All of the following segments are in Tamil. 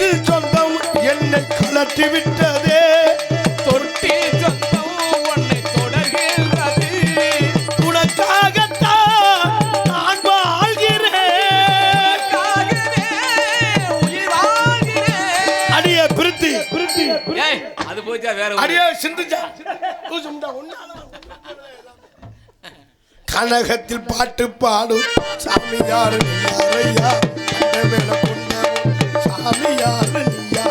தொட்டில் சொந்தம் என்னை கலட்டி விட்டதே. தொட்டில் சொந்தம் உன்னை தொடர்கிறது. உனக்காகத்தான் நான் வாழ்கிறேன். அடிய பிரித்தி. பிரித்தி அது போச்சா வேற அடிய சிந்துச்சா கனகத்தில் பாட்டு பாடும் சாமி யாரு சாமியாரையா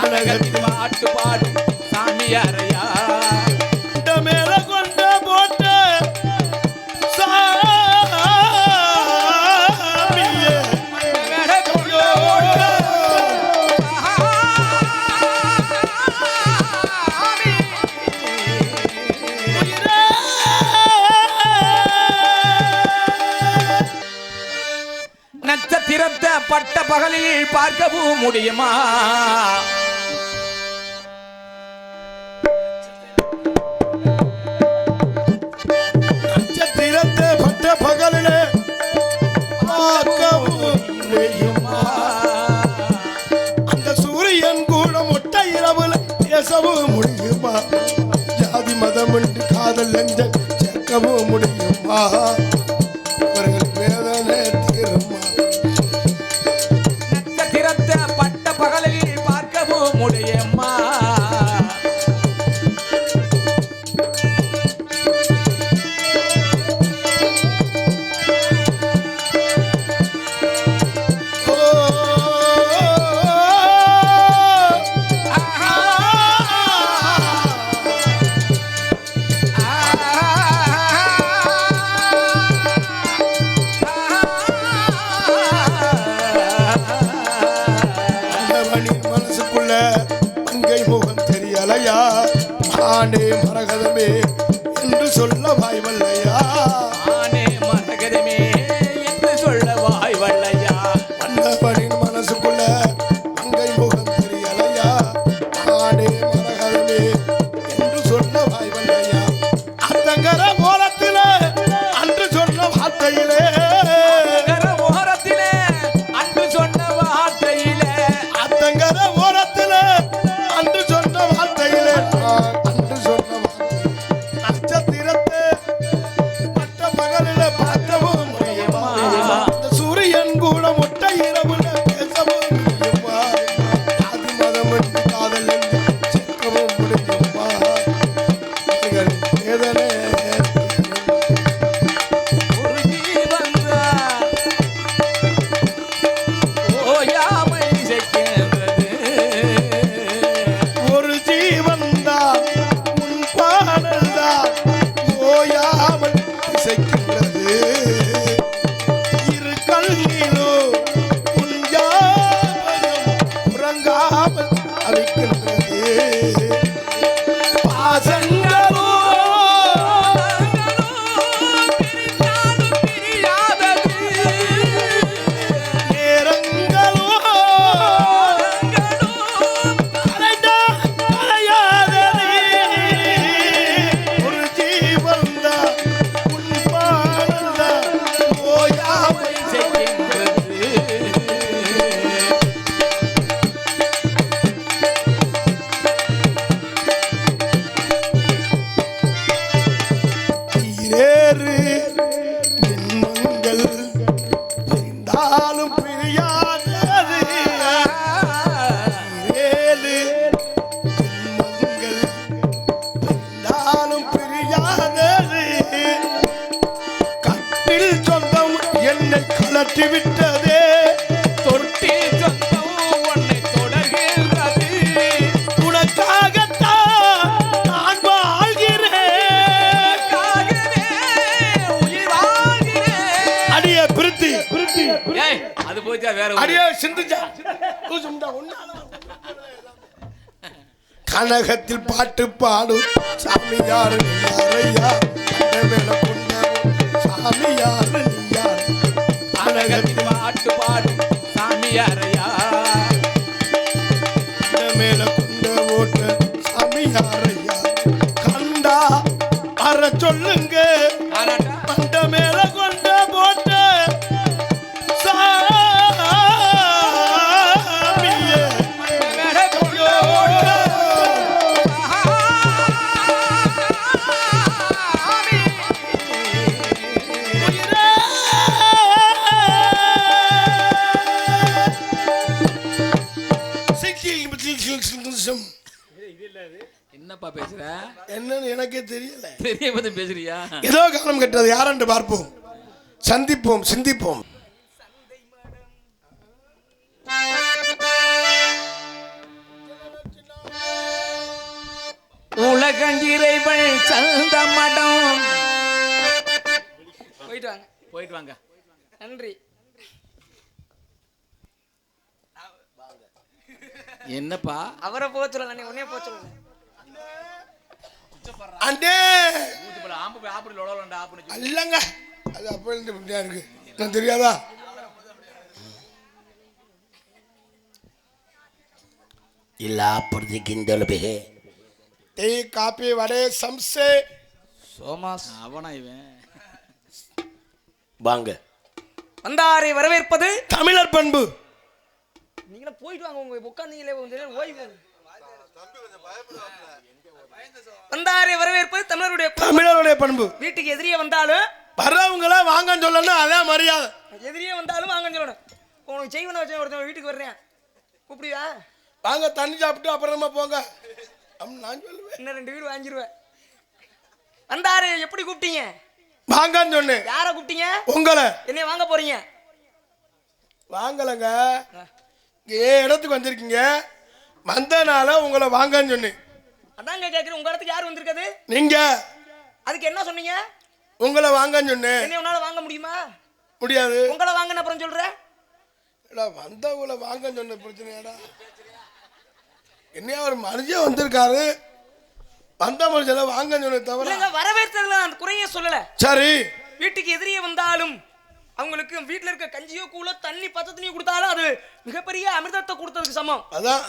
அழகத்தின் மாட்டு பாடு சாமியாரையா பட்ட பகலில் பார்க்கவும் முடியுமா? நட்சத்திரத்தை பட்ட பகலிலே பார்க்கவும் முடியுமா? அந்த சூரியன் கூட முட்டை இரவுல பேசவும் முடியுமா? ஜாதி மதம் காதல் லஞ்சம் சேர்க்கவும் முடியுமா? மரகதமே என்று சொல்ல வாய்வல்லையா? அது போச்சா வேற அடியே சிந்துச்சா தூசும்டா ஒன்னால கனகத்தில் பாட்டு பாடும் சாமியார் யாரையா சாமியார் கனகத்தில் பாட்டு பாடும் சாமியாரையா? மேல இங்கிலீஷ் என்னப்பா பேசுற? என்னன்னு எனக்கே தெரியல. பெரிய பத்தி பேசுறியா? ஏதோ காலம் கெட்டது யாரென்று பார்ப்போம்? சந்திப்போம் சிந்திப்போம். உலகஞ்சிறைவள் சந்த மடம். போயிட்டு வாங்க. போயிட்டு வாங்க. நன்றி. என்னப்பா அவரை போக சொல்லல நீ உன்னே போக சொல்லுங்க அண்டே ஊத்து போல ஆம்பு போய் ஆப்படி லொடலண்டா ஆப்படி அல்லங்க அது அப்போ இருந்து இப்படியா இருக்கு நான் தெரியாதா ఇలా అప్పటిది గింజలు బే டீ காப்பி வடை சம்சே சோமாஸ் அவனா இவன் வாங்க வந்தாரை வரவேற்பது தமிழர் பண்பு நீங்களும் போயிட்டு வாங்க உங்க உட்காந்தீங்களே கொஞ்ச நேரம் ஓய்வு வந்தாரை வரவேற்பது தமிழருடைய. தமிழருடைய பண்பு. வீட்டுக்கு எதிரியே வந்தாலும் வர்றவங்கள வாங்கன்னு சொல்லணும் அதான் மரியாதை. எதிரியே வந்தாலும் வாங்கன்னு சொல்லணும். உனக்கு செய்வன வச்சு ஒருத்தன் வீட்டுக்கு வர்றேன். கூப்பிடுவியா? வாங்க தண்ணி சாப்பிட்டு அப்புறமா போங்க. அப்படின்னு நான் சொல்லுவேன். இன்னும் ரெண்டு வீடு வாங்கிடுவேன் வந்தாரு எப்படி கூப்பிட்டீங்க? வாங்கன்னு சொன்னேன். யாரை கூப்பிட்டீங்க? உங்களை. என்னைய வாங்க போறீங்க? வாங்கலைங்க. ஏ இடத்துக்கு வந்திருக்கீங்க. வந்தனால உங்களை வாங்கன்னு சொன்னேன். அதாங்க கேட்குறேன் உங்க இடத்துக்கு யார் வந்திருக்காது? நீங்க. அதுக்கு என்ன சொன்னீங்க? உங்களை வாங்கன்னு சொன்னேன். என்னைய உன்னால வாங்க முடியுமா? முடியாது. உங்களை வாங்கன்னு அப்புறம் சொல்றேன் இல்ல வந்தவங்களை வாங்கன்னு சொன்ன பிரச்சனையாடா. என்னையா ஒரு மனுஷன் வந்திருக்காரு. வந்த மனுஷனை வாங்கன்னு சொன்ன தவிர. வரவேற்றதுல அந்த குறையே சொல்லல. சரி. வீட்டுக்கு எதிரியே வந்தாலும் அவங்களுக்கு வீட்டுல இருக்க கஞ்சியோ கூழோ தண்ணி பச்சை தண்ணியோ கொடுத்தாலும் அது மிகப்பெரிய அமிர்தத்தை கொடுத்ததுக்கு சமம். அதான்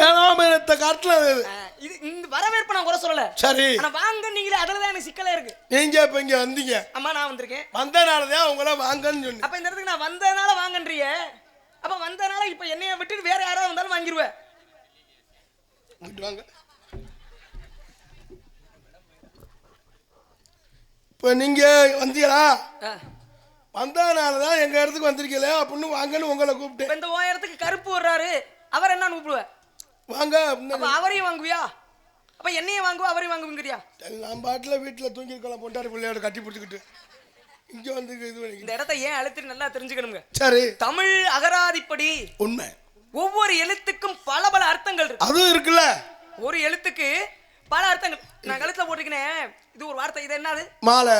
தேனாமிரத்தை காட்டுல இது இந்த வரவேற்பை நான் குறை சொல்லல. சரி. ஆனா வாங்க நீங்களே அதுல தான் எனக்கு சிக்கலே இருக்கு. நீங்க இப்ப இங்க வந்தீங்க. அம்மா நான் வந்திருக்கேன். வந்தனாலதான் உங்களை வாங்கன்னு சொன்னேன். அப்ப இந்த இடத்துக்கு நான் வந்ததுனால வாங்கன்றிய. அப்ப வந்ததுனால இப்ப என்னைய விட்டுட்டு வேற யாராவது வந்தாலும் வாங்கிடுவேன் வாங்க. இப்போ நீங்க வந்தீங்களா. வந்ததுனால தான் எங்க இடத்துக்கு வந்திருக்கீங்களே அப்படின்னு வாங்கன்னு உங்களை கூப்பிட்டேன். இந்த உயரத்துக்கு கருப்பு வர்றாரு அவர் என்ன கூப்பிடுவேன் வாங்க அப்ப அவரையும் வாங்குவியா? அப்ப என்னையும் வாங்குவா அவரையும் வாங்குவீங்கறியா? நான் பாட்டில் வீட்டில் தூங்கிருக்கலாம் பொண்டாரி பிள்ளையோட கட்டி பிடிச்சிக்கிட்டு. இங்கே வந்து இது இந்த இடத்த ஏன் அழுத்தி நல்லா தெரிஞ்சுக்கணுங்க? சரி. தமிழ் அகராதிப்படி உண்மை. ஒவ்வொரு எழுத்துக்கும் பல பல அர்த்தங்கள் இருக்கு. அதுவும் இருக்குல்ல? ஒரு எழுத்துக்கு பல அர்த்தங்கள். நான் கழுத்துல போட்டிருக்கேன் இது ஒரு வார்த்தை இது என்னது? மாலை.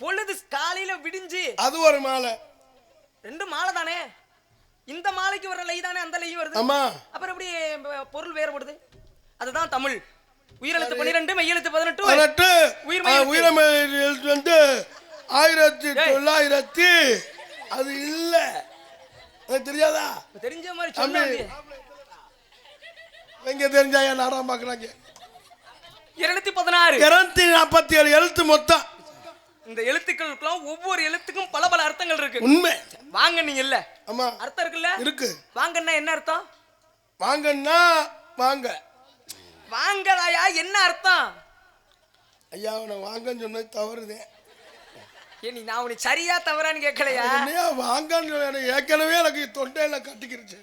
பொழுது காலையில விடிஞ்சு அது ஒரு மாலை. ரெண்டு மாலை தானே? இந்த மாலைக்கு வர லை தானே அந்த லையும் வருது? ஆமா. அப்புறம் எப்படி பொருள் வேறுபடுது அதுதான் தமிழ். உயிரெழுத்து பன்னிரெண்டு மெய்யெழுத்து பதினெட்டு. பதினெட்டு. எழுத்து. உயிர்மை எழுத்து வந்து ஆயிரத்தி. தொள்ளாயிரத்தி அது இல்லை. தெரியாதா? தெரிஞ்ச மாதிரி சொல்லாங்க எங்க தெரிஞ்சா நாடகம் பார்க்குறாங்க. இருநூத்தி பதினாறு. இருநூத்தி நாற்பத்தி ஏழு எழுத்து மொத்தம். இந்த எழுத்துக்களுக்கெல்லாம் ஒவ்வொரு எழுத்துக்கும் பல பல அர்த்தங்கள் இருக்கு. உண்மை. வாங்க நீங்க இல்ல. ஆமா. அர்த்தம் இருக்குல்ல? இருக்கு. வாங்கன்னா என்ன அர்த்தம்? வாங்கன்னா வாங்க. வாங்கதாயா என்ன அர்த்தம்? ஐயா நான் வாங்கன்னு சொன்னது தவறுதேன் ஏ நீ நான் உனக்கு சரியா தவறான்னு கேட்கலையா வாங்கன்னு ஏற்கனவே எனக்கு தொண்டையில கட்டிக்கிருச்சு.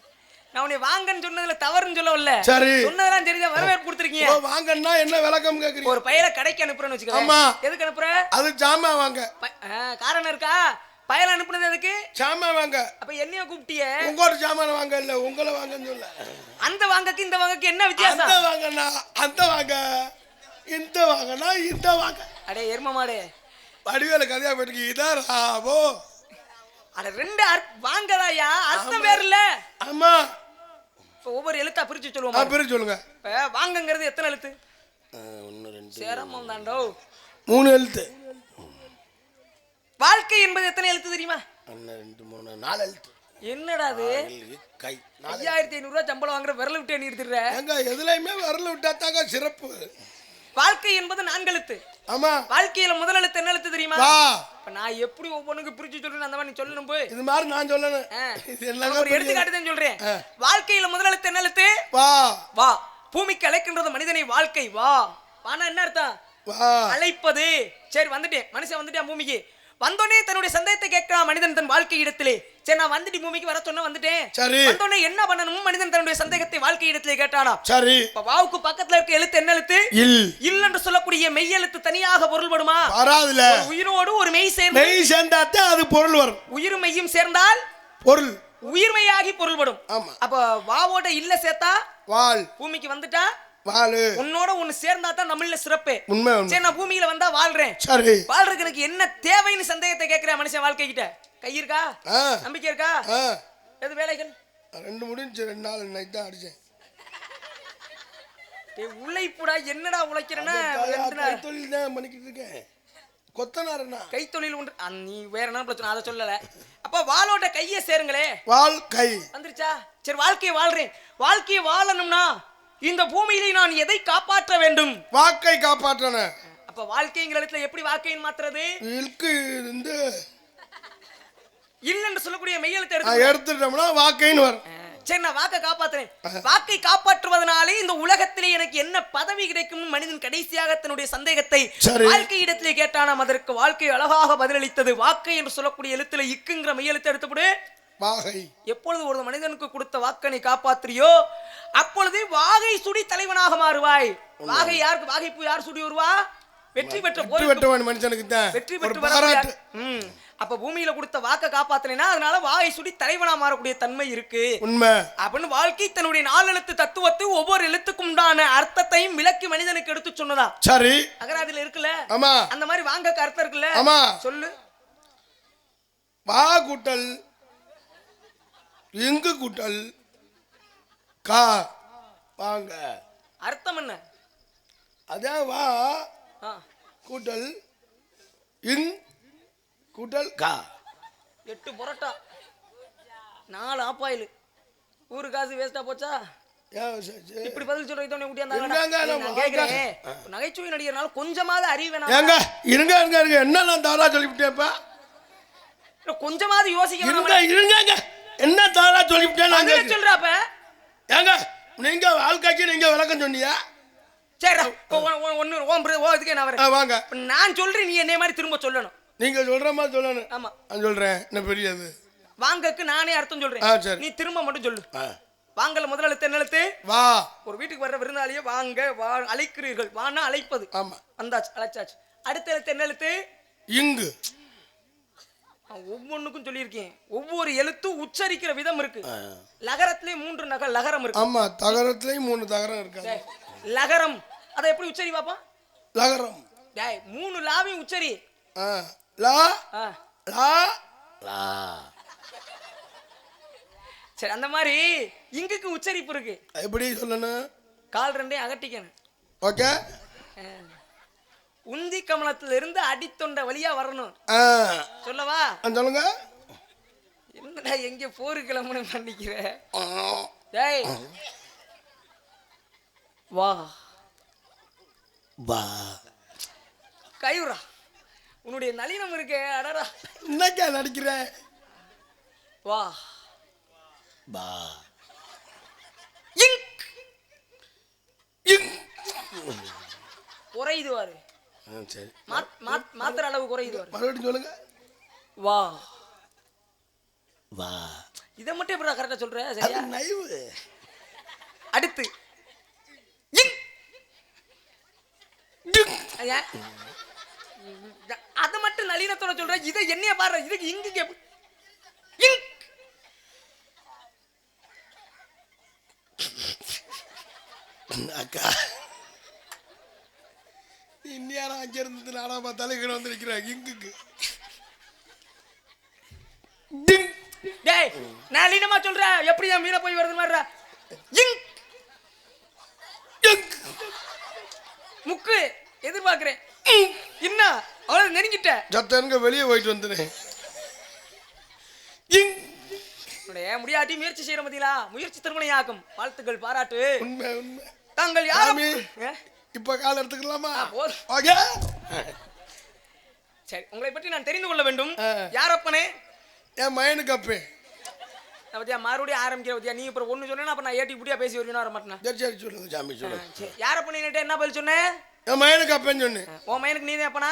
நான் உன்னை வாங்கன்னு சொன்னதுல தவறுன்னு சொல்லல சரி. சொன்னதெல்லாம் தெரிஞ்சா வரவேற்பு கொடுத்துருக்கீங்க. வாங்கன்னா என்ன விளக்கம் கேக்குறீங்க? ஒரு பையல கடைக்கு அனுப்புறேன்னு வச்சுக்கோ ஆமா. எதுக்கு அனுப்புற? அது ஜாமான் வாங்க. காரணம் இருக்கா? பயல அனுப்புனது எதுக்கு? ஜாமான் வாங்க. அப்ப என்னைய கூப்பிட்டிய? உங்களோட ஜாமான் வாங்க இல்ல உங்களை வாங்கன்னு சொல்ல. அந்த வாங்கக்கு இந்த வாங்கக்கு என்ன அந்த வித்தியாசம் வாங்கண்ணா அந்த வாங்க இந்த வாங்கண்ணா இந்த வாங்க. அடே எரும மாடு. வடிவேல கதையா போயிட்டு இதான் ராவோ? அட ரெண்டு வாங்கதாயா அர்த்தம் வேற இல்ல ஆமா. ஒவ்வொரு எழுத்தா பிரிச்சு சொல்லுவோம் பிரிச்சு சொல்லுங்க. இப்ப வாங்கங்கிறது எத்தனை எழுத்து? ஒன்று ரெண்டு. சிரமம் தாண்டோ மூணு எழுத்து. வாழ்க்கை என்பது எத்தனை எழுத்து தெரியுமா? ஒன்று ரெண்டு மூணு நாலு எழுத்து. என்னடா அது? கை நாலு ஐயாயிரத்தி ஐநூறு ரூபாய் சம்பளம் வாங்குற விரல விட்டு நீ எடுத்துடுற எங்க எதுலையுமே வரல விட்டா தாங்க சிறப்பு. வாழ்க்கை என்பது நான்கு எழுத்து. ஆமா. வாழ்க்கையில முதல் எழுத்து என்ன எழுத்து தெரியுமா? இப்ப நான் எப்படி ஒவ்வொன்றுக்கு பிரிச்சு சொல்றேன் அந்த மாதிரி சொல்லணும் போய். இது மாதிரி நான் சொல்லணும். ஒரு எடுத்துக்காட்டு தான் சொல்றேன். வாழ்க்கையில முதல் எழுத்து என்ன எழுத்து? வா. வா. பூமிக்கு அழைக்கின்றது மனிதனை வாழ்க்கை. வா. வானா என்ன அர்த்தம்? வா. அழைப்பது. சரி வந்துட்டேன். மனுஷன் வந்துட்டேன் பூமிக்கு. வந்தோடனே தன்னுடைய சந்தேகத்தை கேட்கிறான் மனிதன் தன் வாழ்க்கை இடத்திலே. சரி நான் வந்துட்டு பூமிக்கு வர சொன்ன வந்துட்டேன். சரி. வந்தோடனே என்ன பண்ணணும்? மனிதன் தன்னுடைய சந்தேகத்தை வாழ்க்கை இடத்திலே கேட்டானா? சரி. இப்ப வாவுக்கு பக்கத்துல இருக்க எழுத்து என்ன எழுத்து? இல். இல் என்று சொல்லக்கூடிய மெய் எழுத்து தனியாக பொருள்படுமா? வராதுல. உயிரோடு ஒரு மெய் சேர்ந்து மெய் சேர்ந்தாத்தான் அது பொருள் வரும். உயிர் மெய்யும் சேர்ந்தால் பொருள். உயிர்மையாகி பொருள்படும். ஆமா. அப்ப வாவோட இல்ல சேர்த்தா? வால் பூமிக்கு வந்துட்டா? வாலு உன்னோட ஒண்ணு சேர்ந்தா தான் நம்மள சிறப்பு. உண்மை சரி நான் பூமியில வந்தா வாழ்றேன். சரி. வாழ்றதுக்கு எனக்கு என்ன தேவைன்னு சந்தேகத்தை கேட்கிற மனுஷன் வாழ்க்கை கிட்ட கை இருக்கா? நம்பிக்கை இருக்கா? எது வேலைகள்? ரெண்டு முடிஞ்சு ரெண்டு நாள் இன்னைக்கு தான் அடிச்சேன். உழைப்புடா என்னடா உழைக்கிறேன்னா? தொழில் தான் பண்ணிக்கிட்டு இருக்கேன். கொத்தனாருண்ணா. கைத்தொழில் அ, நீ வேற என்ன பிரச்சனை? அதை சொல்லல. அப்ப வாளோட கைய சேருங்களே. வால் கை. வந்துருச்சா? சரி வாழ்க்கையை வாழ்றேன். வாழ்க்கையை வாழணும்னா இந்த பூமியிலே நான் எதை காப்பாற்ற வேண்டும்? வாக்கை காப்பாற்றன. அப்ப வாழ்க்கைங்கிற இடத்துல எப்படி வாழ்க்கையின் மாத்துறது? இருக்கு இருந்து. இல்ல என்று சொல்லக்கூடிய மெய்யெழுத்து எடுத்து எடுத்துட்டோம்னா வாக்கைன்னு வரும். சரி நான் வாக்கை காப்பாத்துறேன். வாக்கை காப்பாற்றுவதனாலே இந்த உலகத்திலே எனக்கு என்ன பதவி கிடைக்கும் மனிதன் கடைசியாக தன்னுடைய சந்தேகத்தை. வாழ்க்கை இடத்திலே கேட்டானாம் அதற்கு வாழ்க்கை அழகாக பதிலளித்தது வாக்கை என்று சொல்லக்கூடிய எழுத்துல இக்குங்கிற மெய்யெழுத்து எடுத்துவிடு வாகை. எப்பொழுது ஒரு மனிதனுக்கு கொடுத்த வாக்கனை காப்பாற்றியோ அப்பொழுது வாகை சுடி தலைவனாக மாறுவாய். வாகை யாருக்கு வாகை பூ யார் சுடி வருவா வெற்றி பெற்ற வெற்றி பெற்றவன் மனுஷனுக்கு தான். வெற்றி பெற்று அப்ப பூமியில கொடுத்த வாக்க காப்பாத்தலைன்னா அதனால வாகை சுடி தலைவனா மாறக்கூடிய தன்மை இருக்கு. உண்மை. அப்படின்னு வாழ்க்கை தன்னுடைய நாலு எழுத்து தத்துவத்தை ஒவ்வொரு எழுத்துக்கும் உண்டான அர்த்தத்தையும் விளக்கி மனிதனுக்கு எடுத்து சொன்னதா? சரி. அகராதில இருக்குல்ல? ஆமா. அந்த மாதிரி வாங்கக்கு அர்த்தம் இருக்குல்ல? ஆமா. சொல்லு. வா கூட்டல் இங்கு கூட்டல் கா வாங்க. அர்த்தம் என்ன? அதான் வா கூட்டல் இங் கூட்டல் கா. எட்டு புரோட்டா. நாலு ஆப்பாயில். ஊரு காசு வேஸ்டா போச்சா. இப்படி பதில் சொல்ற இதோ இருங்க, ஊட்டியா நம்ம நான் கேக்குறேன் நகைச்சுவை நடிகர்னால கொஞ்சமாவது அறிவு இருங்க இருங்க இருங்க. என்ன நான் தவறா சொல்லிவிட்டேன்ப்பா கொஞ்சமாவது யோசிக்க இருங்க? இருங்க என்ன தவறா சொல்லிவிட்டேன் நான். சொல்றாப்ப ஏங்க நீங்க வாழ்க்கைக்கு நீங்க விளக்கம் சொன்னீங்க சரி இப்போ ஒ- ஒ- ஒண்ணு ஓம் பிர- ஓ இதுக்கே நான் வரேன். வாங்க. நான் சொல்றேன் நீ என்னைய மாதிரி திரும்ப சொல்லணும். நீங்க சொல்ற மாதிரி சொல்லணும். ஆமா. நான் சொல்றேன் என்ன பெரியது வாங்கக்கு நானே அர்த்தம் சொல்றேன். நீ திரும்ப மட்டும் சொல்லு. வாங்கல முதல் எழுத்து என்ன எழுத்து? வா. ஒரு வீட்டுக்கு வர்ற விருந்தாளியே வாங்க வா அழைக்கிறீர்கள். வான்னா அழைப்பது. ஆமா. வந்தாச்சு அழைச்சாச்சு. அடுத்த எழுத்து என்ன எழுத்து? இங்கு. ஒவ்வொன்றுக்கும் சொல்லியிருக்கேன். ஒவ்வொரு எழுத்தும் உச்சரிக்கிற விதம் இருக்கு. ஆ. லகரத்திலே மூன்று நக லகரம் இருக்கு. ஆமா தகரத்துலயும் மூணு தகரம் இருக்காங்க டேய், லகரம். அதை எப்படி உச்சரி பாப்பா? லகரம். டேய் மூணு லாவையும் உச்சரி. ஆ லா ஆ, லா. லா. சரி அந்த மாதிரி இங்குக்கு உச்சரிப்பு இருக்கு. எப்படி சொல்லணும்? கால் ரெண்டையும் அகட்டிக்கணும். ஓகே. உந்தி கமலத்துல இருந்து அடித்தொண்ட வழியா வரணும். சொல்லவா? சொல்லுங்க. என்னடா எங்க போரு கிளம்புன்னு பண்ணிக்கிற. டேய். வா. வா. கைவிடா உன்னுடைய நளினம் இருக்கே அடடா. இன்னைக்கா நடிக்கிறேன் வா. வா. இங்க். இங் குறையுது வாரு. ஆ, சரி. மாத்- மாத்- மாத்திர அளவு குறையுது மறுபடியும் சொல்லுங்க. வா. வா. இதை மட்டும் எப்படி கரெக்டா சொல்ற? சரியா? அது நைவு அடுத்து. அதை மட்டும் நளினத்தோட சொல்ற இதை என்னைய பாரு இதுக்கு இங்கு அக்கா. இன்னியாரம் அங்க இருந்து நாடா பார்த்தாலும் இங்கே வந்து நிற்கிறேன் இங்குக்கு. டிங். டேய் நளினமா சொல்ற எப்படி என் மீன போய் வருது மாதிரி இங். இங் முக்கு எதிர்பார்க்கிறேன். என்ன? அவ்வளவு நெருங்கிட்ட. வெளியே போயிட்டு வந்துனேன் இங். உன்னுடைய முடியாட்டி முயற்சி செய்யற மதியலா முயற்சி திருமணையாக்கும் வாழ்த்துக்கள் பாராட்டு. உண்மை உண்மை. தாங்கள் யாரும்? இப்ப கால் எடுத்துக்கலாமா. ஓகே. சரி உங்களை பற்றி நான் தெரிந்து கொள்ள வேண்டும். ஆ. யாரப்பனே என் மயனுக்கு அப்பே. பத்தியா மறுபடியும் ஆரம்பிக்கிற பத்தியா? நீ இப்போ ஒண்ணு சொன்னா அப்ப நான் ஏட்டி இப்படியா பேசி வருவீனா வர மாட்டேனா? சரி சரி சொல்லுங்க சாமி சொல்லு. சரி. யாரப்பனே என்ன பதில் சொன்னேன் என் மயனுக்கு அப்பேன்னு சொன்னேன். உன் மயனுக்கு நீ தான் அப்பனா?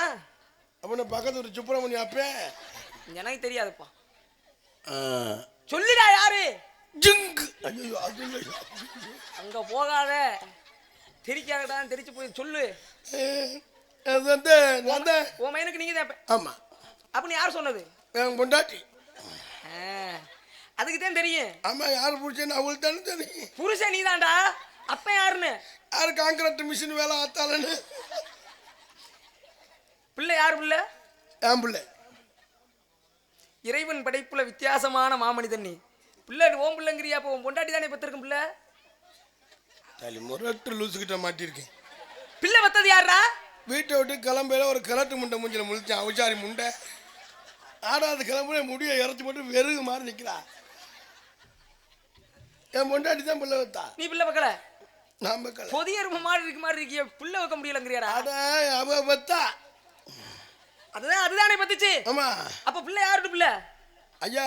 அப்ப பக்கத்து ஒரு சுப்பிரமணியம் அப்பே. எனக்கு தெரியாதுப்பா. சொல்லுடா யாரு? ஜிங்க். அங்க போகாத. தெரிக்காதடா தெரிச்சு போய் சொல்லு. அது வந்து நான் தான் உன் மையனுக்கு நீங்க தான் ஆமா. அப்படின்னு யார் சொன்னது? என் பொண்டாட்டி. அதுக்கு தான் தெரியும். ஆமா யார் பிடிச்சேன்னு அவங்களுக்கு தானே தெரியும். புருஷன் நீதான்டா. அப்ப யாருன்னு? யார் காங்கிரட் மிஷின் வேலை ஆத்தாளன்னு பிள்ளை யார் பிள்ளை? என் பிள்ளை. இறைவன் படைப்புல வித்தியாசமான மாமனிதன் நீ. பிள்ளை ஓம் பிள்ளைங்கிறியா அப்போ? உன் பொண்டாட்டி தானே பெற்றிருக்கும் பிள்ளை? தலி முரட்டு லூசுக்கிட்ட மாட்டியிருக்கேன். பிள்ளை பெத்தது யாரா வீட்டை விட்டு கிளம்பையில ஒரு கிழட்டு முண்டை மூஞ்சில முழிச்சான். அவசாரி முண்டை. ஆடாத கிளம்புல முடியை இறச்சி போட்டு வெறுகு மாதிரி நிற்கிறா என் பொண்டாட்டி தான் பிள்ளை வைத்தா. நீ பிள்ளை வைக்கல? நான் வைக்கல. பொதிய மாதிரி இருக்கு மாதிரி இருக்கிய. பிள்ளை வைக்க முடியலங்கிறியாடா. அட அவ வைத்தா. அதுதான் அதுதானே பத்துச்சு. ஆமா. அப்ப பிள்ளை யாருட்டு பிள்ளை? ஐயா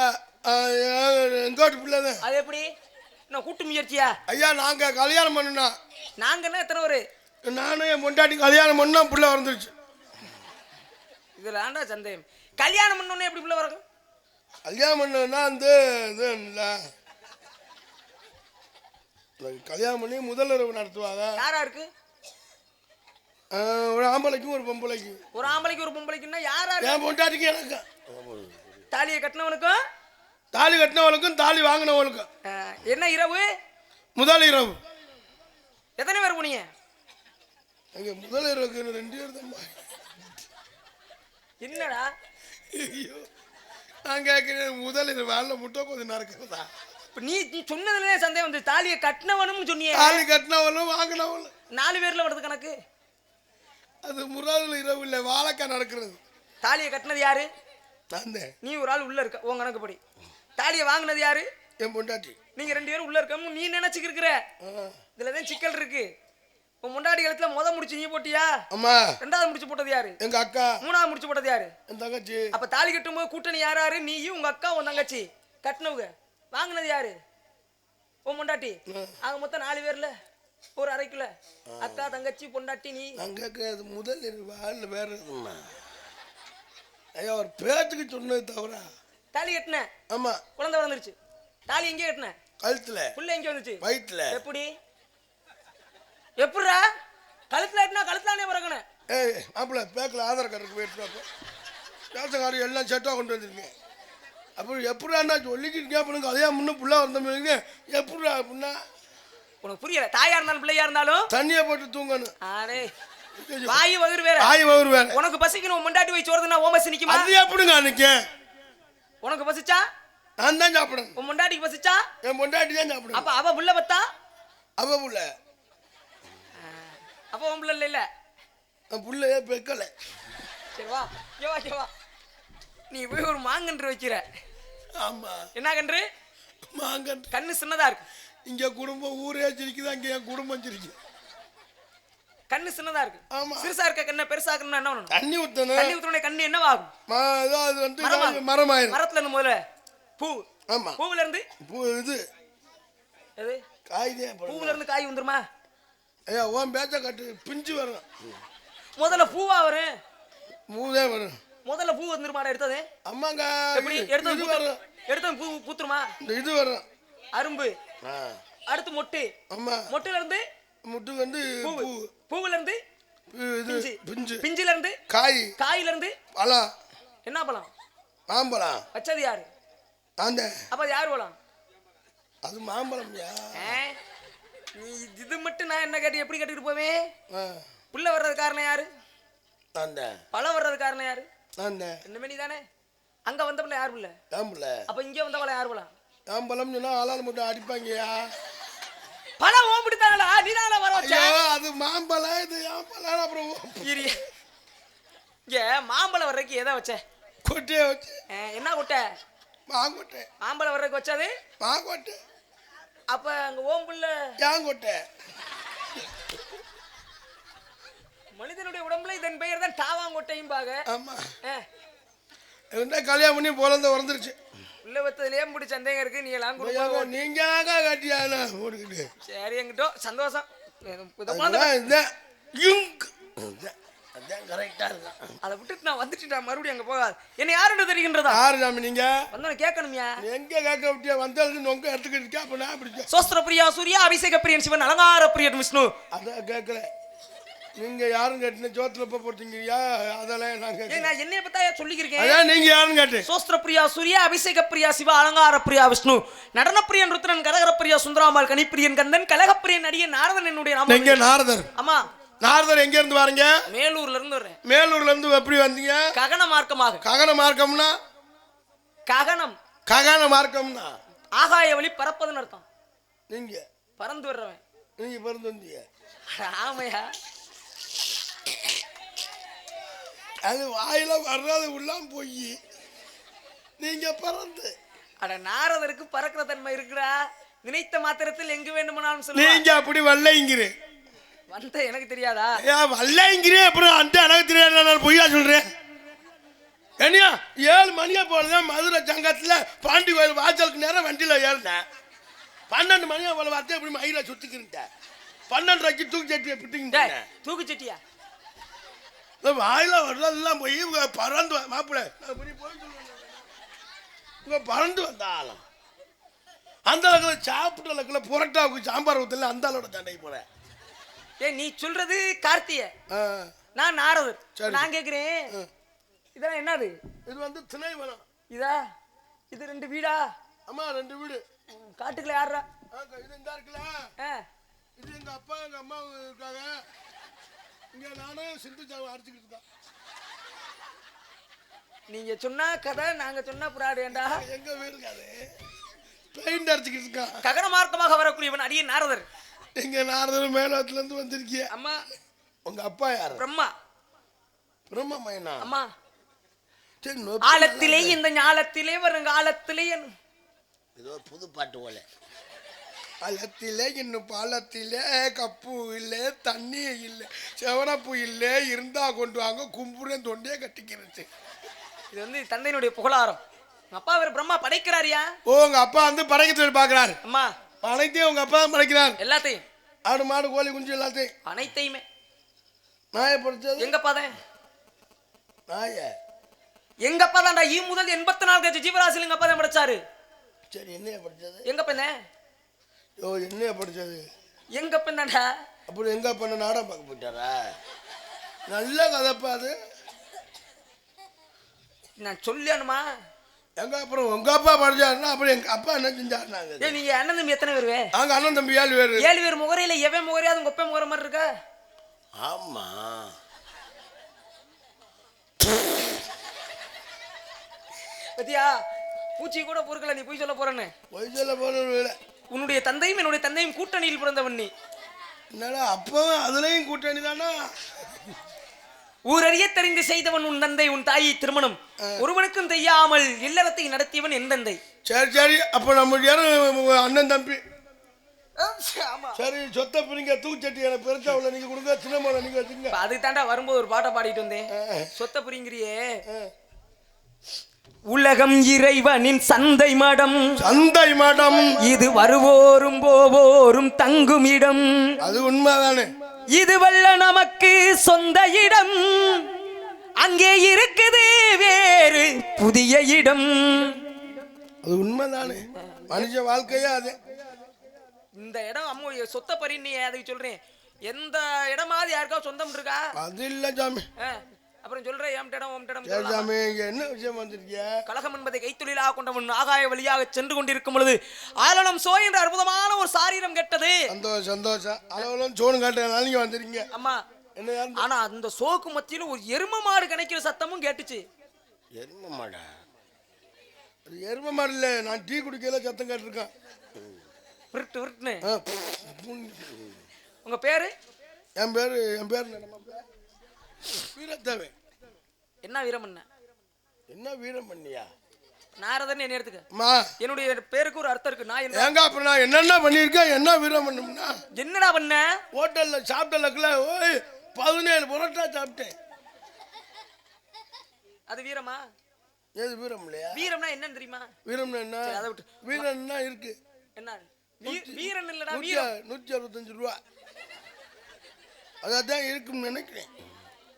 எங்கோட்டு பிள்ளை தான். அது எப்படி? நான் கூட்டு முயற்சியா? ஐயா நாங்க கல்யாணம் பண்ணுனா. நாங்க என்ன எத்தனை ஒரு நானும் என் பொண்டாட்டி கல்யாணம் பண்ணா பிள்ளை வந்துருச்சு இதுல ஆண்டா சந்தேகம். கல்யாணம் பண்ணோன்னே எப்படி பிள்ளை வரும் கல்யாணம் பண்ணா வந்து இது இல்லை. கல்யாணம் பண்ணி முதலுறவு நடத்துவாங்க. யாரா இருக்கு? ஒரு ஆம்பளைக்கும் ஒரு பொம்பளைக்கும். ஒரு ஆம்பளைக்கு ஒரு பொம்பளைக்குன்னா யாரா என் பொண்டாட்டிக்கு எனக்கு. தாலியை கட்டினவனுக்கும்? தாலி கட்டினவளுக்கும் தாலி வாங்கினவளுக்கும். என்ன இரவு? முதல் இரவு. எத்தனை பேர் போனீங்க? அங்கே முதல் இரவுக்கு ரெண்டு பேர் தான் என்னடா? ஐயோ நான் கேட்கிறேன் முதல் இரவு வேலை முட்டை கொஞ்சம் நடக்குதா இப்ப நீ நீ சொன்னதுல சந்தேகம் வந்து தாலியை கட்டினவனும் சொன்னியே. தாலி கட்டினவளும் வாங்கினவளும். நாலு பேர்ல வருது கணக்கு. அது முதல் இரவு இல்லை வாழைக்காய் நடக்கிறது தாலியை கட்டினது யாரு? நான் நீ ஒரு ஆள் உள்ள இருக்க உன் கணக்குப்படி. தாலியை வாங்கினது யாரு? என் பொண்டாட்டி. நீங்க ரெண்டு பேரும் உள்ள இருக்க நீ நினைச்சுக்கிற ஆ. இதுலதான் சிக்கல் இருக்கு. உன் முன்னாடி காலத்துல முத முடிச்சு நீ போட்டியா? அம்மா. ரெண்டாவது முடிச்சு போட்டது யாரு? எங்க அக்கா. மூணாவது முடிச்சு போட்டது யாரு? என் தங்கச்சி. அப்ப தாலி கட்டும்போது கூட்டணி யார் யாரு? நீயும் உங்க அக்கா உன் தங்கச்சி. கட்டினவங்க. வாங்கினது யாரு? உன் பொண்டாட்டி ஆக மொத்தம் நாலு பேர்ல. ஒரு அரைக்குல அக்கா தங்கச்சி பொண்டாட்டி நீ. கேட்கறது முதல் ஆள் வேற ஐயா ஒரு பேச்சுக்கு சொன்னது தவிர தாலி கட்டின. ஆமா. குழந்தை வந்துருச்சு தாலி எங்கே கட்டின. கழுத்துல. புள்ள எங்கே வந்துச்சு. வயிற்றுல எப்படி? எப்படிடா? கழுத்துல கட்டினா கழுத்துலானே பிறக்கணும். ஏய் மாப்பிள்ள பேக்கில் ஆதார் கார்டுக்கு போயிட்டு கார்டு எல்லாம் செட்டாக கொண்டு வந்திருக்கேன். அப்புறம் எப்படா நான் சொல்லிக்கிட்டு கேட்பனுங்க அதையா முன்ன புள்ள வந்தவங்க எப்படா அப்படின்னா உனக்கு புரியல. தாயா இருந்தாலும் பிள்ளையா இருந்தாலும் தண்ணியை போட்டு தூங்கணும். ஆடே. வாயு வயிறு வேற. ஆய் வயிறு வேற. உனக்கு பசிக்கணும் முண்டாட்டி வச்சு வருதுன்னா ஓ பசி நிக்குமா? அது எப்படிங்க அன்னைக்கு? உனக்கு பசிச்சா? நான் தான் சாப்பிடணும். உன் முண்டாட்டிக்கு பசிச்சா? என் பொண்டாட்டி தான் சாப்பிடணும். அப்ப அவ புள்ள பத்தா? அவ புள்ள. அப்ப உன் புள்ள இல்ல இல்ல என் புள்ளையே பெக்கலை. சரி வா இங்க வா இங்க வா. நீ போய் ஒரு மாங்கன்று வைக்கிற. ஆமா. என்ன கன்று? மாங்கன்று. கண்ணு சின்னதா இருக்கு இங்க குடும்பம் ஊரே சிரிக்குது அங்க என் குடும்பம் சிரிக்குது. கண்ணு சின்னதா இருக்கு. ஆமா. சிறுசா இருக்க கண்ணை பெருசாக்கணும்னா என்ன பண்ணணும்? தண்ணி ஊத்தணும் தண்ணி ஊத்துறோட கண்ணு என்னவாகும்? ம- இதோ அது வந்து மரமா? மரமாயிரும். மரத்துல இருந்து முதல்ல பூ. ஆமா. பூவுல இருந்து? பூ இது. எது? காய்தே பூவுல இருந்து காய் வந்துருமா? ஐயா உன் பேச்ச கட்டு பிஞ்சு வரும். முதல்ல பூவா வரும்? மூதே வரும். முதல்ல பூ வந்துருமாடா எடுத்தது? அம்மாங்க எப்படி? எடுத்தது வரும். எடுத்தது பூ பூத்துருமா? இது வரும். அரும்பு. அடுத்து மொட்டு. ஆமா. மொட்டுல இருந்து முட்டு வந்து பூவு. பூ. பூவுல இருந்து இது பிஞ்சு பிஞ்சு. பிஞ்சுல இருந்து காய். காயில இருந்து பழம். என்ன பழம்? மாம்பழம். வச்சது யாரு? அந்த அப்ப யார் பழம்? அது மாம்பழம்யா ஆ? நீ இது மட்டும் நான் என்ன கேட்டு எப்படி கேட்டுட்டு போவேன் புள்ள வர்றது காரணம் யாரு? அந்த பழம் வர்றது காரணம் யாரு? அந்த என்ன மணி தானே? அங்க வந்த பிள்ளை யார் பிள்ளை? ஏம்புல அப்ப இங்க வந்த பழம் யார் பழம் ஏம்பழம் சொன்னா ஆளால் மட்டும் அடிப்பாங்கயா பழம் ஓம்பிட்டுதானடா நீ தானடா வர வச்ச? அது மாம்பழம் இது ஏம்பழம் அப்புறம் இரு. இங்க மாம்பழம் வர்றதுக்கு எதை வச்ச? கொட்டையை வச்சு. என்ன கொட்டை? மாங்கொட்டை. மாம்பழம் வர்றதுக்கு வச்சது? மாங்கொட்டை. அப்ப அங்க ஓம்புள்ள ஏங்கொட்டை மனிதனுடைய உடம்புல இதன் பெயர் தான் டாவாங்கொட்டையும் பாக ஆமா என்ன கல்யாணம் பண்ணி பிறந்த உறந்துருச்சு உள்ள வத்ததுலயே முடி சந்தேகம் இருக்கு நீ எல்லாம் ஐயா, நீங்க கட்டியானா ஓடிக்கிட்டு. சரி எங்கிட்டோ சந்தோஷம். அதை விட்டுட்டு நான் வந்துட்டு மறுபடியும் அங்க போகாது. என்ன யாருன்னு தெரிகின்றதா? யாரு சாமி நீங்க? வந்தவன கேட்கணுமியா. எங்க கேட்க விட்டியா? வந்தது நொங்க எடுத்துக்கிட்டு அப்ப நான் பிடிச்சேன். சோஸ்திர பிரியா சூர்யா அபிஷேக பிரியன் சிவன் அலங்கார பிரியன் விஷ்ணு. அதான் கேட்கல நீங்க யாரும் கேட்டீங்க ஜோத்துல போய் போட்டீங்கயா அதெல்லாம் கேட்கல நான் என்னைய பத்தா சொல்லிக்கிறேன் அதான் நீங்க யாருன்னு கேட்டேன் சோஸ்திர பிரியா சூர்யா அபிஷேக பிரியா சிவ அலங்கார பிரியா விஷ்ணு. நடன பிரியன் ருத்ரன் கரகர பிரியா சுந்தராமால் கனிப்பிரியன் கந்தன் கலகப்பிரியன் நடிகன் நாரதன் என்னுடைய நாமம். நீங்க நாரதர். ஆமா. நாரதர் எங்க இருந்து வரீங்க? மேலூர்ல இருந்து வர்றேன். மேலூர்ல இருந்து எப்படி வந்தீங்க? ககன மார்க்கமாக. ககன மார்க்கம்னா? ககனம். ககன மார்க்கம்னா? ஆகாய வழி பறப்பதுன்னு அர்த்தம். நீங்க. பறந்து வர்றவன். நீங்க பிறந்து வந்தீங்க. ஆமையா? அது வாயில வர்றது உள்ளாம போய். நீங்க பிறந்து. அட நாரதருக்கு பறக்கிற தன்மை இருக்குடா. நினைத்த மாத்திரத்தில் எங்கு வேண்டுமானாலும் சொல்லுவான் நீங்க அப்படி வல்லைங்கிறே. வந்த எனக்கு தெரியாதா? ஏன் வல்லைங்கிறே அப்புறம் அந்த எனக்கு தெரியாது நான் பொய்யா சொல்றேன்? ஏனியா ஏழு மணியா போலதான் மதுரை சங்கத்துல பாண்டி கோயில் வாசலுக்கு நேரம் வண்டியில ஏறினேன். பன்னெண்டு மணியா போல பார்த்து இப்படி மயில சுத்திக்கிட்டேன் பன்னெண்டரைக்கு தூக்கி சட்டியை டேய், பிட்டிக்கிட்டேன் தூக்கு சட்டியா? வாயில வர்றதெல்லாம் போய் இவங்க பறந்து மாப்பிள்ளை இவங்க பறந்து வந்த ஆளும் அந்த அளவுக்கு சாப்பிட்ட அளவுக்குல புரட்டாவுக்கு சாம்பார் ஊத்தல அந்த அளவோட தண்டை போறேன் ஏய் நீ சொல்றது கார்த்திய நான் நாரதர். நான் கேக்குறேன். இதெல்லாம் என்னது? இது வந்து திணைவனம். இதா? இது ரெண்டு வீடா? அம்மா ரெண்டு வீடு. காட்டுக்குள்ள யாரா இது இந்த இருக்குல்ல? இது எங்க அப்பா எங்க அம்மா இருக்காங்க. இங்க நானும் சிந்து சாவை அடிச்சுக்கிட்டு இருக்கேன். நீங்க சொன்னா கதை நாங்க சொன்னா புறாடேண்டா எங்க வீடு இருக்காது பெயிண்ட் அடிச்சுக்கிட்டு இருக்கான். ககன மார்க்கமாக வரக்கூடியவன் அடியே நாரதர். எங்க நாரதர் மேலத்துல இருந்து வந்திருக்கிய. அம்மா. உங்க அப்பா யாரு? பிரம்மா. பிரம்மமையனா அம்மா. சரி நொப்பி ஆழத்திலே இந்த ஞாலத்திலே வருங்காலத்திலே ஏதோ புது பாட்டு போல. பழத்திலே இன்னும் பாலத்திலே கப்பு இல்லை தண்ணி இல்லை. செவனப்பு இல்லை இருந்தா கொண்டு வாங்க கும்புறேன் தொண்டையே கட்டிக்கிறது. இது வந்து தந்தையினுடைய புகழாரம். அப்பா அவர் பிரம்மா படைக்கிறாரியா? ஓ உங்க அப்பா வந்து படைக்க தொழில் பார்க்கறாரு. அம்மா. அனைத்தையும் உங்க அப்பா தான் படைக்கிறார். எல்லாத்தையும்? ஆடு மாடு கோழி குஞ்சு எல்லாத்தையும். அனைத்தையுமே? நாயை படிச்சது எங்க அப்பா தான்? நாய. எங்க அப்பா தான்டா ஈ முதல் எண்பத்தி நாலு ஜீவராசில எங்க அப்பா தான் படைச்சாரு? சரி என்னைய படிச்சது எங்க அப்பா ஓ என்னைய படிச்சது? எங்க அப்பா தான்டா அப்புறம் எங்க பண்ண நாடகம் பார்க்க போயிட்டாரா? நல்ல கதைப்பா அது. நான் சொல்லணுமா எங்க அப்புறம் உங்க அப்பா படிச்சாருன்னா அப்புறம் எங்க அப்பா என்ன செஞ்சாருனாங்க ஏ நீங்க அண்ணன் தம்பி எத்தனை பேருவே நாங்க அண்ணன் தம்பி ஏழு பேரு. ஏழு பேர் முகரையில எவன் முகரையாவது உங்க ஒப்ப முகர மாதிரி இருக்கா? ஆமா. பத்தியா? பூச்சி கூட பொறுக்கல நீ போய் சொல்ல போறேன்னு. வயசுல போன உன்னுடைய தந்தையும் என்னுடைய தந்தையும் கூட்டணியில் பிறந்தவன் நீ. என்னடா அப்பவும் அதுலயும் கூட்டணி தானா? ஊரறிய தெரிந்து செய்தவன் உன் தந்தை உன் தாயை திருமணம். ஒருவனுக்கும் தெரியாமல் இல்லறத்தை நடத்தியவன் என் தந்தை. சரி சரி அப்ப நம்ம யாரும் அண்ணன் தம்பி? சரி சொத்தை பிரிங்க தூச்சட்டி எனக்கு பெருசாவில் நீங்க கொடுங்க சின்ன மலை நீங்க வச்சுங்க அது தாண்டா வரும்போது ஒரு பாட்டை பாடிட்டு வந்தேன். சொத்த புரிங்கிறியே. உலகம் இறைவனின் சந்தை மடம். சந்தை மாடம். இது வருவோரும் போவோரும் தங்கும் இடம் அது உண்மைதானே? இது வல்ல நமக்கு சொந்த இடம். அங்கே இருக்குது வேறு புதிய இடம். அது உண்மைதானே? மனுஷ வாழ்க்கையே அது. இந்த இடம் அம்மா சொத்த பறின்னு அதுக்கு சொல்றேன் எந்த இடமாவது யாருக்காவது சொந்தம் இருக்கா? அது இல்ல சாமி. அப்புறம் உம் இடம் சரி சொல்லலாமா? சாமி இங்க என்ன விஷயம் வந்திருக்கிய? கழகம் என்பதை கைத்தொழிலாக கொண்டவன் ஆகாய வழியாக சென்று கொண்டிருக்கும் பொழுது ஆலனம் சோ என்ற அற்புதமான ஒரு சாரீரம் கெட்டது. சந்தோஷம் சந்தோஷம். அளவுலாம் சோறு காட்டுறதுனால நீங்க வந்திருக்கீங்க. அம்மா என்ன? ஆனா அந்த சோக்கு மத்தியில ஒரு எரும மாடு கணைக்கிற சத்தமும் கேட்டுச்சு. எரும மாடா? அது எரும மாடு இல்ல நான் டீ குடிக்கல சத்தம் கேட்டிருக்கேன். விருட்டு விருட்டுன்னு. ஆ, உங்க பேரு? என் பேரு என் பேர் என்ன நம்ம பேர்? வீரத்தேவை என்ன வீரமண்ண என்ன? வீரம் பண்ணியா? நாரதன் என்ன எடுத்துக்க. என்னுடைய பேருக்கு ஒரு அர்த்தம் இருக்கு. நான் ஏங்க அப்புறம் நான் என்னென்ன பண்ணியிருக்கேன் என்ன வீரம் பண்ணும்னா? என்னடா பண்ண? ஹோட்டல்ல சாப்பிட்டலக்குல ஓய் பதினேழு புரோட்டா சாப்பிட்டேன். அது வீரமா? ஏது வீரம் இல்லையா? வீரம்னா என்னன்னு தெரியுமா? வீரம்னா என்ன? அதை விட்டு. வீரம்னா இருக்கு. என்ன? வீரன் இல்லடா வீரம். நூற்றி அறுபத்தஞ்சு ரூபா. அதான் இருக்குன்னு நினைக்கிறேன்.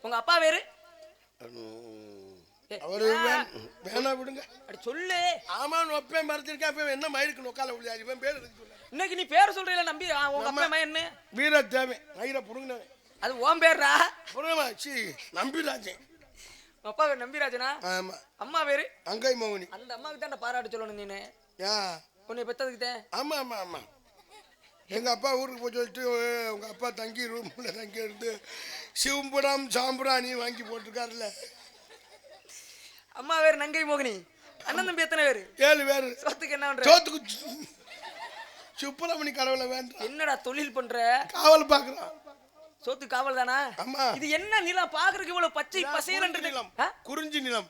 உங்க அப்பா ஏ, அவரு வேணா விடுங்க. அடி சொல்லு. ஆமான்னு ஒப்பேன் மறைச்சிருக்கேன் இப்ப என்ன மயிருக்கு நொக்கால விழியாது இவன் பேர் இன்னைக்கு நீ பேர் சொல்றீல நம்பி ஆ, உங்க அப்பா மயன்னு வீர தேவை மயிரை புடுங்கினவன். அது ஓன் பேர்ரா? புடுங்கமா சி நம்பிராஜன். அப்பா பேர் நம்பிராஜனா? ஆமா. அம்மா பேரு? அங்கை மோகினி. அந்த அம்மாவுக்கு தான் பாராட்டு சொல்லணும் நீனு. யா. உன்னை பெத்ததுக்கு தான் ஆமா ஆமா ஆமா. எங்க அப்பா ஊருக்கு போய் சொல்லிட்டு உங்க அப்பா தங்கி ரூம்ல தங்கி இருந்து சிவம்புரம் சாம்பிராணி வாங்கி போட்டிருக்காருல்ல. அம்மா பேரு நங்கை மோகினி. அண்ணன் தம்பி எத்தனை பேரு? ஏழு பேர். சோத்துக்கு என்ன பண்ற? சோத்துக்கு சுப்பிரமணி கடவுளை வேண்டாம் என்னடா தொழில் பண்ற? காவல் பாக்குறான் சோத்து காவல் தானா? ஆமா இது என்ன நிலம் பாக்குறதுக்கு இவ்வளவு பச்சை குறிஞ்சி பசேல் நிலம் குறிஞ்சி நிலம்.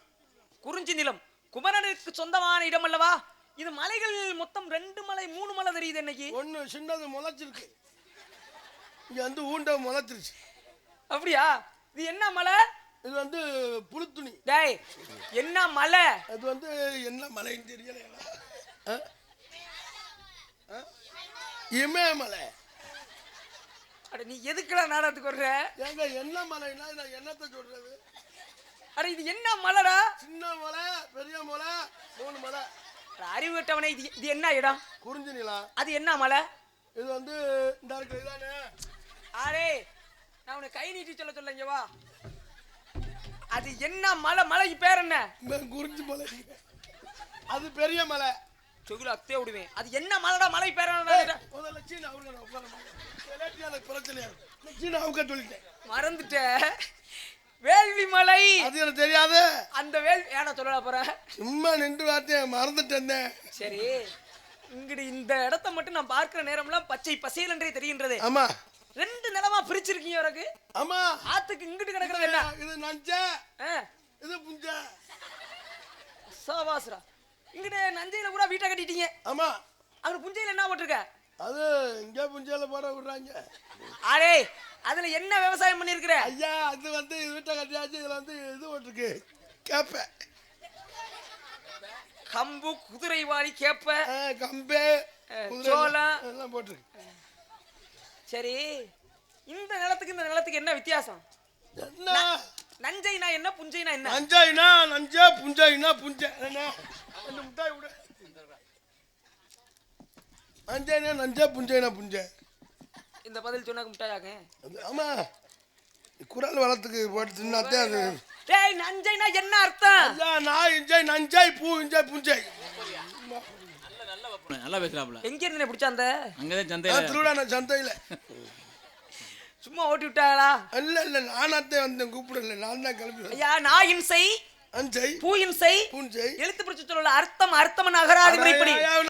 குறிஞ்சி நிலம். குமரனுக்கு சொந்தமான இடம் அல்லவா? இது மலைகள் மொத்தம் ரெண்டு மலை மூணு மலை தெரியுது இன்னைக்கு ஒண்ணு சின்னது முளைச்சிருக்கு. இங்க வந்து ஊண்ட முளைச்சிருச்சு. அப்படியா? இது என்ன மலை? இது வந்து புழுத்துணி. டேய் என்ன மலை? அது வந்து என்ன மலைன்னு தெரியல? இமயமலை. அட நீ எதுக்குடா நாடகத்துக்கு வர்ற? ஏங்க என்ன மலைன்னா நான் என்னத்தை சொல்றது? அட இது என்ன மலைடா? சின்ன மலை பெரிய மலை மூணு மலை. அறிவு கட்டவனே இது இது என்ன இடம்? குறிஞ்சி நிலம். அது என்ன மலை? இது வந்து இந்த இருக்கு இதானே? அரே நான் உன்னை கை நீட்டி சொல்ல சொல்ல இங்க வா. அது என்ன மலை? மலைக்கு பேர் என்ன? குறிஞ்சி மலை. அது பெரிய மலை. சொகுல அத்தே விடுவேன். அது என்ன மலைடா? மலை பேர் முதல்ல சீனா அவங்க பிரச்சனையா சீனா அவங்க சொல்லிட்டேன். மறந்துட்ட. வேள்வி மலை. அது எனக்கு தெரியாது. அந்த வேல் ஏடா சொல்லல போற? சும்மா நின்று வார்த்தையை மறந்துட்டேன் சரி. இங்கடி இந்த இடத்த மட்டும் நான் பார்க்கிற நேரம்லாம் பச்சை பசேல் என்றே தெரிகின்றது. ஆமா. ரெண்டு நிலமா பிரிச்சிருக்கீங்க உனக்கு ஆமா. ஆத்துக்கு இங்கிட்டு கிடக்குறது என்ன? இது நஞ்ச. இது புஞ்ச. சாவாசுரா இங்கிட்டு நஞ்சையில கூட வீட்டை கட்டிட்டீங்க. ஆமா. அங்க புஞ்சையில என்ன போட்டிருக்க? அது இங்கே புஞ்சையில போட விடுறாங்க. அரே அதுல என்ன விவசாயம் பண்ணிருக்கிற? ஐயா அது வந்து வீட்டை கட்டியாச்சு இதுல வந்து இது போட்டிருக்கு. கேப்ப. கம்பு குதிரைவாளி கேப்ப. ஆ, கம்பு குதிரை சோளம். எல்லாம் போட்டிருக்கு. சரி இந்த நிலத்துக்கு இந்த நிலத்துக்கு என்ன வித்தியாசம்? நஞ்சைனா என்ன புஞ்சைனா என்ன? நஞ்சாயினா நஞ்சா புஞ்சாயினா புஞ்ச. என்ன? முட்டாய் விடு நஞ்சாயினா நஞ்சா புஞ்சாயினா புஞ்ச. இந்த பதில் சொன்னாக்க முட்டாயாங்க. ஆமா. குரல் வளத்துக்கு போட்டு தின்னாத்தே அது. டேய் நஞ்சைனா என்ன அர்த்தம்? நான் இஞ்சாய் நஞ்சாய் பூ இஞ்சாய் புஞ்சாய் நல்லா பேசுறாப்புல எங்க இருந்து பிடிச்ச அந்த? அங்கதான் சந்தையில. திருவிழா சந்தையில். சும்மா ஓட்டி விட்டாங்களா இல்ல இல்ல நானாத்தே வந்தேன் கூப்பிடல. நான் தான் கிளம்பி. ஐயா நான் இன்சை அஞ்சை. பூ இன்சை பூஞ்சை. எழுத்து பிடிச்சு சொல்லல அர்த்தம் அர்த்தம் நகராது முறைப்படி. ஐயா,